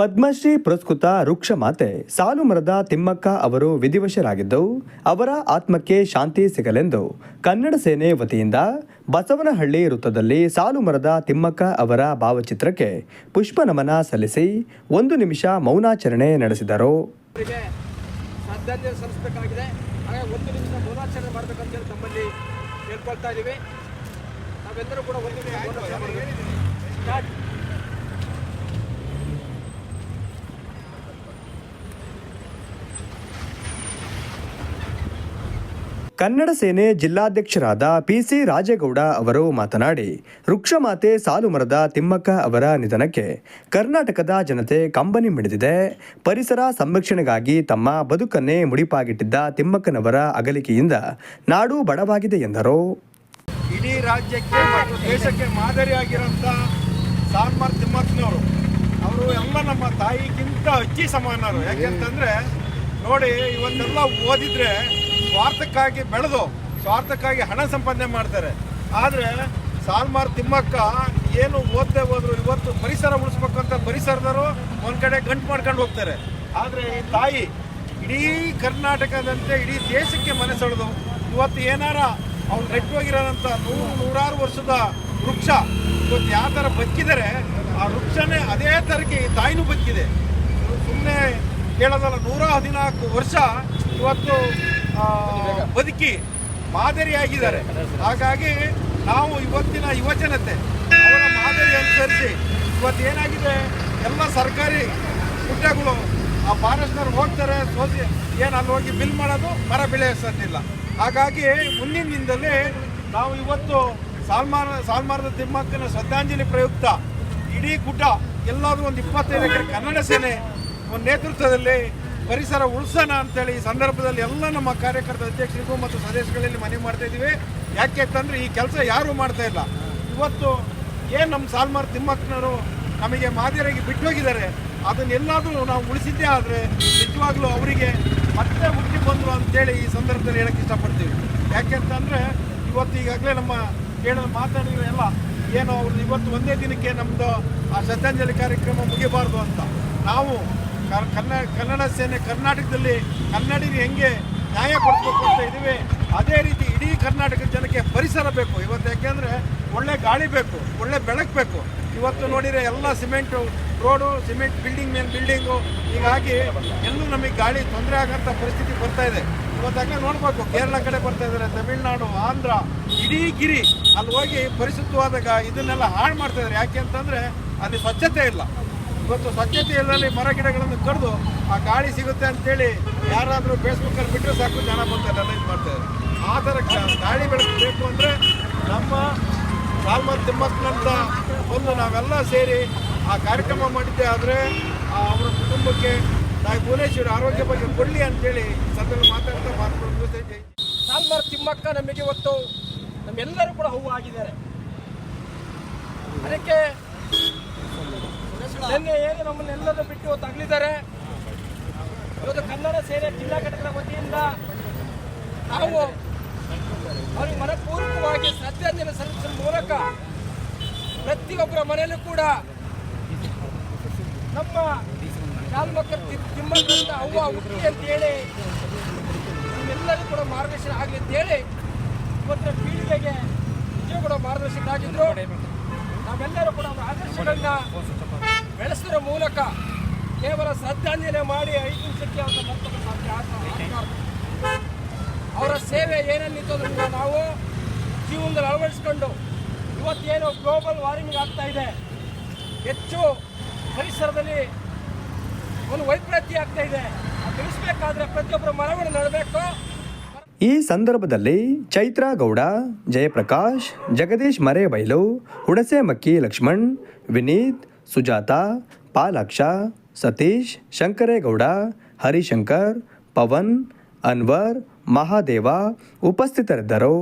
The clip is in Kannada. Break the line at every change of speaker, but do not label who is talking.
ಪದ್ಮಶ್ರೀ ಪುರಸ್ಕೃತ ವೃಕ್ಷ ಮಾತೆ ಸಾಲು ಮರದ ತಿಮ್ಮಕ್ಕ ಅವರು ವಿಧಿವಶರಾಗಿದ್ದು, ಅವರ ಆತ್ಮಕ್ಕೆ ಶಾಂತಿ ಸಿಗಲೆಂದು ಕನ್ನಡ ಸೇನೆ ವತಿಯಿಂದ ಬಸವನಹಳ್ಳಿ ವೃತ್ತದಲ್ಲಿ ಸಾಲು ಮರದ ತಿಮ್ಮಕ್ಕ ಅವರ ಭಾವಚಿತ್ರಕ್ಕೆ ಪುಷ್ಪ ನಮನ ಸಲ್ಲಿಸಿ ಒಂದು ನಿಮಿಷ ಮೌನಾಚರಣೆ ನಡೆಸಿದರು.
ಒಂದು ನಿಮಿಷ ಮೌನಾಚರಣೆ ಮಾಡಬೇಕಂತೇಳಿ ತಮ್ಮಲ್ಲಿ ಕೇಳ್ಕೊಳ್ತಾ ಇದ್ದೀವಿ ನಾವೆಲ್ಲರೂ ಕೂಡ ಒಂದು ನಿಮಿಷ ಮೌನಾಚರಣೆ ಮಾಡ್ಬೇಕು. ಸ್ಟಾರ್ಟ್.
ಕನ್ನಡ ಸೇನೆ ಜಿಲ್ಲಾಧ್ಯಕ್ಷರಾದ ಪಿಸಿ ರಾಜೇಗೌಡ ಅವರು ಮಾತನಾಡಿ ವೃಕ್ಷಮಾತೆ ಸಾಲುಮರದ ತಿಮ್ಮಕ್ಕ ಅವರ ನಿಧನಕ್ಕೆ ಕರ್ನಾಟಕದ ಜನತೆ ಕಂಬನಿ ಮಿಡಿದಿದೆ. ಪರಿಸರ ಸಂರಕ್ಷಣೆಗಾಗಿ ತಮ್ಮ ಬದುಕನ್ನೇ ಮುಡಿಪಾಗಿಟ್ಟಿದ್ದ ತಿಮ್ಮಕ್ಕನವರ ಅಗಲಿಕೆಯಿಂದ ನಾಡು ಬಡವಾಗಿದೆ ಎಂದರು.
ಇಡೀ ರಾಜ್ಯಕ್ಕೆ ಮತ್ತು ದೇಶಕ್ಕೆ ಮಾದರಿಯಾಗಿರೋಂಥ ಸಾಲ್ಮಾರ್ ತಿಮ್ಮಕ್ಕನವರು, ಅವರು ಎಲ್ಲ ನಮ್ಮ ತಾಯಿಗಿಂತ ಅಜ್ಜಿ ಸಮಾನರು. ಯಾಕೆಂತಂದ್ರೆ, ನೋಡಿ, ಇವತ್ತೆಲ್ಲ ಓದಿದ್ರೆ ಸ್ವಾರ್ಥಕ್ಕಾಗಿ ಬೆಳೆದು ಸ್ವಾರ್ಥಕ್ಕಾಗಿ ಹಣ ಸಂಪಾದನೆ ಮಾಡ್ತಾರೆ. ಆದರೆ ಸಾಲ್ಮಾರ್ ತಿಮ್ಮಕ್ಕ ಏನು ಓದದೆ ಹೋದ್ರು ಇವತ್ತು ಪರಿಸರ ಉಳಿಸ್ಬೇಕು ಅಂತ ಪರಿಸರದವರು ಒಂದು ಕಡೆ ಗಂಟು ಮಾಡ್ಕೊಂಡು ಹೋಗ್ತಾರೆ. ಆದರೆ ಈ ತಾಯಿ ಇಡೀ ಕರ್ನಾಟಕದಂತೆ, ಇಡೀ ದೇಶಕ್ಕೆ ಮನೆ ಸೆಳೆದು ಇವತ್ತು ಏನಾರ ಅವ್ನು ನೆಟ್ಟೋಗಿರೋದಂಥ ನೂರು, ನೂರಾರು ವರ್ಷದ ವೃಕ್ಷ ಇವತ್ತು ಯಾವ ಥರ ಬದುಕಿದರೆ ಆ ವೃಕ್ಷನೇ ಅದೇ ಥರಕ್ಕೆ ಈ ತಾಯಿನೂ ಬದುಕಿದೆ. ಸುಮ್ಮನೆ ಕೇಳೋದಲ್ಲ ನೂರ ಹದಿನಾಲ್ಕು ವರ್ಷ ಇವತ್ತು ಬದುಕಿ ಮಾದರಿಯಾಗಿದ್ದಾರೆ. ಹಾಗಾಗಿ ನಾವು ಇವತ್ತಿನ ಯುವಜನತೆ ಅವರ ಮಾದರಿ ಅನುಸರಿಸಿ ಇವತ್ತು ಏನಾಗಿದೆ? ಎಲ್ಲ ಸರ್ಕಾರಿ ಹುದ್ದೆಗಳು ಆ ಫಾರೆಸ್ಟ್ನವ್ರು ಹೋಗ್ತಾರೆ ಸೋಸಿ ಏನು ಅಲ್ಲಿ ಹೋಗಿ ಬಿಲ್ ಮಾಡೋದು ಮರ ಬೆಳೆಸೋದಿಲ್ಲ. ಹಾಗಾಗಿ ಮುಂದಿನ ದಿನದಲ್ಲಿ ನಾವು ಇವತ್ತು ಸಾಲ್ಮಾರ್ ಸಾಲ್ಮಾರದ ತಿಮ್ಮಕ್ಕನ ಶ್ರದ್ಧಾಂಜಲಿ ಪ್ರಯುಕ್ತ ಇಡೀ ಗುಡ್ಡ ಎಲ್ಲಾದರೂ ಒಂದು ಇಪ್ಪತ್ತೈದು ಎಕರೆ ಕನ್ನಡ ಸೇನೆ ಒಂದು ನೇತೃತ್ವದಲ್ಲಿ ಪರಿಸರ ಉಳಿಸೋಣ ಅಂತೇಳಿ ಈ ಸಂದರ್ಭದಲ್ಲಿ ಎಲ್ಲ ನಮ್ಮ ಕಾರ್ಯಕರ್ತ ಅಧ್ಯಕ್ಷರಿಗೂ ಮತ್ತು ಸದಸ್ಯಗಳಲ್ಲಿ ಮನವಿ ಮಾಡ್ತಾ ಇದ್ದೀವಿ. ಯಾಕೆ ಅಂತಂದ್ರೆ ಈ ಕೆಲಸ ಯಾರೂ ಮಾಡ್ತಾ ಇಲ್ಲ. ಇವತ್ತು ಏನು ನಮ್ಮ ಸಾಲ್ಮಾರ್ ತಿಮ್ಮಕ್ಕನವರು ನಮಗೆ ಮಾದರಿಯಾಗಿ ಬಿಟ್ಟು ಹೋಗಿದ್ದಾರೆ ಅದನ್ನೆಲ್ಲಾದರೂ ನಾವು ಉಳಿಸಿದ್ದೇ ಆದರೆ ನಿಜವಾಗ್ಲೂ ಅವರಿಗೆ ಮತ್ತೆ ಹುಟ್ಟಿ ಬಂದರು ಅಂತೇಳಿ ಈ ಸಂದರ್ಭದಲ್ಲಿ ಹೇಳಕ್ಕೆ ಇಷ್ಟಪಡ್ತೀವಿ. ಯಾಕೆಂತಂದರೆ ಇವತ್ತು ಈಗಾಗಲೇ ನಮ್ಮ ಕೇಳೋ ಮಾತಾಡಿದ್ರೆ ಎಲ್ಲ ಏನು, ಅವ್ರದ್ದು ಇವತ್ತು ಒಂದೇ ದಿನಕ್ಕೆ ನಮ್ಮದು ಆ ಶ್ರದ್ಧಾಂಜಲಿ ಕಾರ್ಯಕ್ರಮ ಮುಗಿಬಾರ್ದು ಅಂತ. ನಾವು ಕನ್ನಡ ಕನ್ನಡ ಸೇನೆ ಕರ್ನಾಟಕದಲ್ಲಿ ಕನ್ನಡಿಗರು ಹೆಂಗೆ ನ್ಯಾಯ ಕೊಡಬೇಕು ಅಂತ ಇದ್ದೀವಿ, ಅದೇ ರೀತಿ ಇಡೀ ಕರ್ನಾಟಕದ ಜನಕ್ಕೆ ಪರಿಸರ ಬೇಕು. ಇವತ್ತು ಯಾಕೆಂದರೆ ಒಳ್ಳೆ ಗಾಳಿ ಬೇಕು, ಒಳ್ಳೆ ಬೆಳಕು ಬೇಕು. ಇವತ್ತು ನೋಡಿದರೆ ಎಲ್ಲ ಸಿಮೆಂಟು ರೋಡು, ಸಿಮೆಂಟ್ ಬಿಲ್ಡಿಂಗ್ ಮೇಲೆ ಬಿಲ್ಡಿಂಗು. ಹೀಗಾಗಿ ಎಲ್ಲೂ ನಮಗೆ ಗಾಳಿ ತೊಂದರೆ ಆಗೋಂಥ ಪರಿಸ್ಥಿತಿ ಬರ್ತಾ ಇದೆ. ಇವತ್ತಾಗ ನೋಡಬೇಕು, ಕೇರಳ ಕಡೆ ಬರ್ತಾ ಇದ್ದಾರೆ, ತಮಿಳುನಾಡು, ಆಂಧ್ರ, ಇಡೀ ಗಿರಿ ಅಲ್ಲಿ ಹೋಗಿ ಪರಿಶುದ್ಧವಾದ ಇದನ್ನೆಲ್ಲ ಹಾಳು ಮಾಡ್ತಾ ಇದ್ದಾರೆ. ಯಾಕೆ ಅಂತಂದರೆ ಅಲ್ಲಿ ಸ್ವಚ್ಛತೆ ಇಲ್ಲ. ಇವತ್ತು ಸ್ವಚ್ಛತೆ ಮರ ಗಿಡಗಳನ್ನು ಕಡಿದು ಆ ಗಾಳಿ ಸಿಗುತ್ತೆ ಅಂತೇಳಿ ಯಾರಾದರೂ ಫೇಸ್ಬುಕ್ಕಲ್ಲಿ ಬಿಟ್ಟರೆ ಸಾಕು, ಜನ ಬಂದು ಇದು ಮಾಡ್ತಾರೆ. ಆ ಥರ ಗಾಳಿ ಬೆಳಕು ಬೇಕು ಅಂದರೆ ನಮ್ಮ ಸಾಲ್ಮನ್ ತಿಮ್ಮಕ್ಕನಂತ ಒಂದು ನಾವೆಲ್ಲ ಸೇರಿ ಆ ಕಾರ್ಯಕ್ರಮ ಮಾಡಿದ್ದೆ ಆದರೆ ಅವರ ಕುಟುಂಬಕ್ಕೆ ತಾಯಿ ಭುವನೇಶ್ವರಿ ಆರೋಗ್ಯ ಬಗ್ಗೆ ಕೊಡಲಿ ಅಂತೇಳಿ ಸದ್ಯದಲ್ಲಿ ಮಾತಾಡ್ತಾ ಮಾತು ಮುಗಿಸ್ತಾ ಇದ್ದೀವಿ
ಸಾಲ್ಮಾರ್ ತಿಮ್ಮಕ್ಕ ನಮಗೆ ಇವತ್ತು ನಮ್ಮೆಲ್ಲರೂ ಕೂಡ ಹೂವು ಆಗಿದ್ದಾರೆ. ಅದಕ್ಕೆ ನಿನ್ನೆ ಏನು ನಮ್ಮನ್ನೆಲ್ಲರೂ ಬಿಟ್ಟು ತಗಲಿದ್ದಾರೆ? ಇವತ್ತು ಕನ್ನಡ ಸೇನೆ ಜಿಲ್ಲಾ ಘಟಕದ ವತಿಯಿಂದ ನಾವು ಅವ್ರಿಗೆ ಮನಪೂರ್ವಕವಾಗಿ ಶ್ರದ್ಧಾಂಜಲಿ ಸಲ್ಲಿಸುವ ಮೂಲಕ ಪ್ರತಿಯೊಬ್ಬರ ಮನೆಯಲ್ಲೂ ಕೂಡ ನಮ್ಮ ಶಾಲ್ಮಕ್ಕರ್ ತಿಮ್ಮಕ್ಕಂತ ಅವ್ವ, ಹುಟ್ಟಿ ಅಂತೇಳಿ ನಿಮ್ಮೆಲ್ಲರಿಗೂ ಕೂಡ ಮಾರ್ಗದರ್ಶನ ಆಗಲಿ ಅಂತೇಳಿ ಇವತ್ತಿನ ಪೀಳಿಗೆಗೆ ನಿಜ ಕೂಡ ಮಾರ್ಗದರ್ಶಕರಾಗಿದ್ದರು ನಾವೆಲ್ಲರೂ ಕೂಡ ಅವರ ಆದರ್ಶಗಳನ್ನ ಬೆಳೆಸೋದ್ರ ಮೂಲಕ ಕೇವಲ ಶ್ರದ್ಧಾಂಜಲಿ ಮಾಡಿ ಐದು ನಿಮಿಷಕ್ಕೆ ಅವರ ಸಾಧ್ಯ ಅವರ ಸೇವೆ ಏನೇನಿತ್ತು ಅದರಿಂದ ನಾವು ಜೀವನದಲ್ಲಿ ಅಳವಡಿಸ್ಕೊಂಡು ಇವತ್ತೇನು ಗ್ಲೋಬಲ್ ವಾರ್ಮಿಂಗ್ ಆಗ್ತಾ ಇದೆ. ಹೆಚ್ಚು ಪರಿಸರದಲ್ಲಿ ಒಂದು ವೈಪರೀತ್ಯ ಆಗ್ತಾ ಇದೆ. ತಿಳಿಸ್ಬೇಕಾದ್ರೆ ಪ್ರತಿಯೊಬ್ಬರ ಮರವನ್ನು ನಡಬೇಕು
ಈ ಸಂದರ್ಭದಲ್ಲಿ ಚೈತ್ರಾ ಗೌಡ, ಜಯಪ್ರಕಾಶ್, ಜಗದೀಶ್ ಮರೇಬೈಲು ಹುಣಸೆಮಕ್ಕಿ ಲಕ್ಷ್ಮಣ್, ವಿನೀತ್ ಸುಜಾತ ಪಾಲಾಕ್ಷ ಸತೀಶ್ ಶಂಕರೇಗೌಡ ಹರಿಶಂಕರ್ ಪವನ್ ಅನ್ವರ್ ಮಹಾದೇವ ಉಪಸ್ಥಿತರಿದ್ದರು.